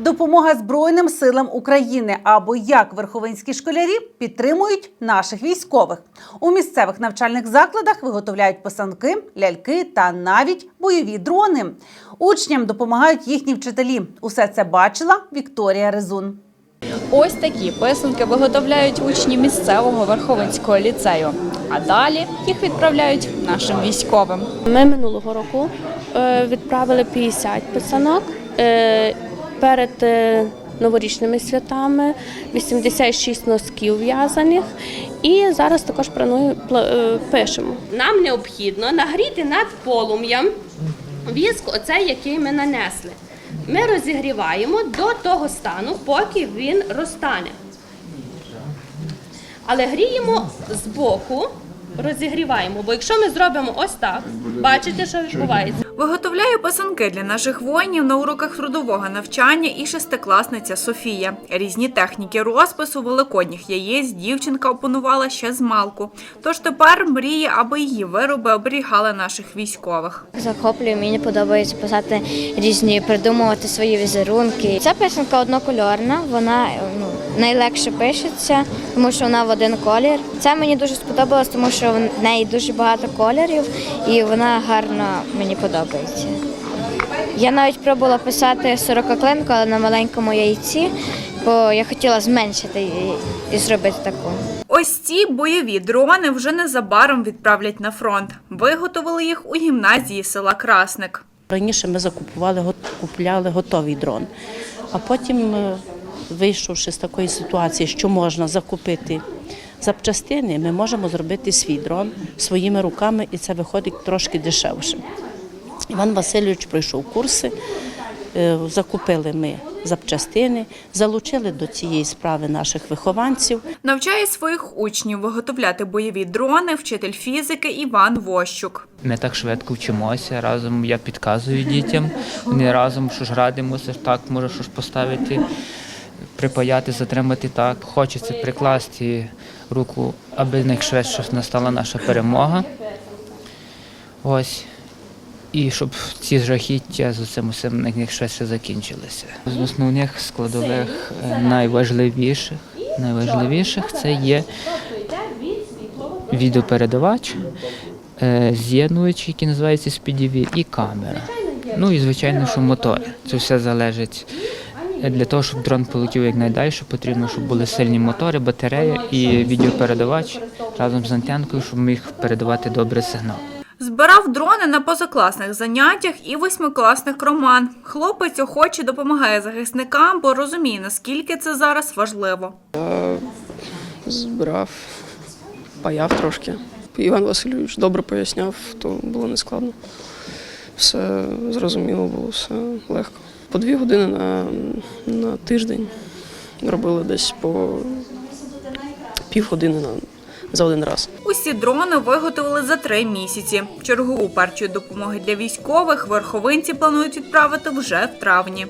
Допомога Збройним силам України або як верховинські школярі підтримують наших військових. У місцевих навчальних закладах виготовляють писанки, ляльки та навіть бойові дрони. Учням допомагають їхні вчителі. Усе це бачила Вікторія Резун. Ось такі писанки виготовляють учні місцевого Верховинського ліцею. А далі їх відправляють нашим військовим. Ми минулого року е, відправили 50 писанок е, перед е, новорічними святами, 86 носків в'язаних. І зараз також е, пишемо. Нам необхідно нагріти над полум'ям віск, оцей, який ми нанесли. Ми розігріваємо до того стану, поки він розтане. Але гріємо збоку, розігріваємо, бо якщо ми зробимо ось так, бачите, що відбувається. Виготовляє писанки для наших воїнів на уроках трудового навчання і шестикласниця Софія. Різні техніки розпису великодніх яєць дівчинка опанувала ще з малку. Тож тепер мріє, аби її вироби оберігали наших військових. Захоплює, мені подобається писати різні, придумувати свої візерунки. Ця писанка однокольорна, вона ну, найлегше пишеться, тому що вона в один колір. Це мені дуже сподобалось, тому що в неї дуже багато кольорів і вона гарно мені подобається. Я навіть пробувала писати сорококлинку, але на маленькому яйці, бо я хотіла зменшити її і зробити таку. Ось ці бойові дрони вже незабаром відправлять на фронт. Виготовили їх у гімназії села Красник. Раніше ми закупували, купляли готовий дрон, а потім, е, вийшовши з такої ситуації, що можна закупити запчастини, ми можемо зробити свій дрон своїми руками, і це виходить трошки дешевше. Іван Васильович пройшов курси, е, закупили ми запчастини, залучили до цієї справи наших вихованців. Навчає своїх учнів виготовляти бойові дрони вчитель фізики Іван Вощук. Ми так швидко вчимося. Разом я підказую дітям. Вони разом що ж радимося, так може що ж поставити, припаяти, затримати так. Хочеться прикласти руку, аби найшвидше настала наша перемога. Ось. І щоб ці жахіття з цим усім найшвидше закінчилися. З основних складових е, найважливіших, найважливіших це є відеопередавач, е, з'єднувач, який називається SPDV, і камера. Ну і звичайно, що мотори. Це все залежить. Для того, щоб дрон полетів якнайдальше, потрібно, щоб були сильні мотори, батарея і відеопередавач разом з антенкою, щоб міг передавати добрий сигнал. Збирав дрони на позакласних заняттях і восьмикласник Роман. Хлопець охоче допомагає захисникам, бо розуміє, наскільки це зараз важливо. збирав, паяв трошки. Іван Васильович добре поясняв, то було нескладно. Все зрозуміло було, все легко. По дві години на, на тиждень робили десь по півгодини на, за один раз. Усі дрони виготовили за три місяці. Чергову партію допомоги для військових верховинці планують відправити вже в травні.